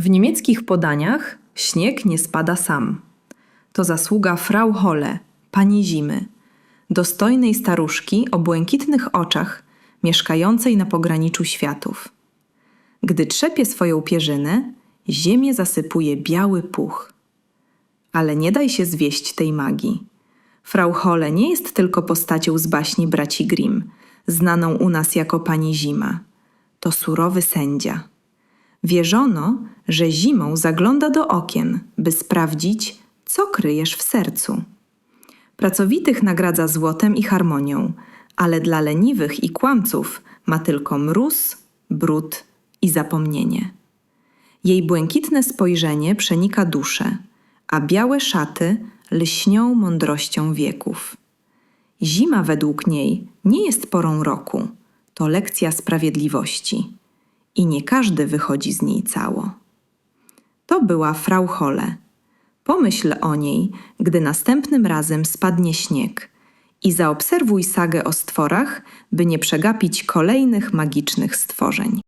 W niemieckich podaniach śnieg nie spada sam. To zasługa Frau Holle, pani zimy, dostojnej staruszki o błękitnych oczach, mieszkającej na pograniczu światów. Gdy trzepie swoją pierzynę, ziemię zasypuje biały puch. Ale nie daj się zwieść tej magii. Frau Holle nie jest tylko postacią z baśni braci Grimm, znaną u nas jako pani Zima. To surowy sędzia. Wierzono, że zimą zagląda do okien, by sprawdzić, co kryjesz w sercu. Pracowitych nagradza złotem i harmonią, ale dla leniwych i kłamców ma tylko mróz, brud i zapomnienie. Jej błękitne spojrzenie przenika duszę, a białe szaty lśnią mądrością wieków. Zima według niej nie jest porą roku, to lekcja sprawiedliwości i nie każdy wychodzi z niej cało. Była Frau Holle. Pomyśl o niej, gdy następnym razem spadnie śnieg i zaobserwuj sagę o stworach, by nie przegapić kolejnych magicznych stworzeń.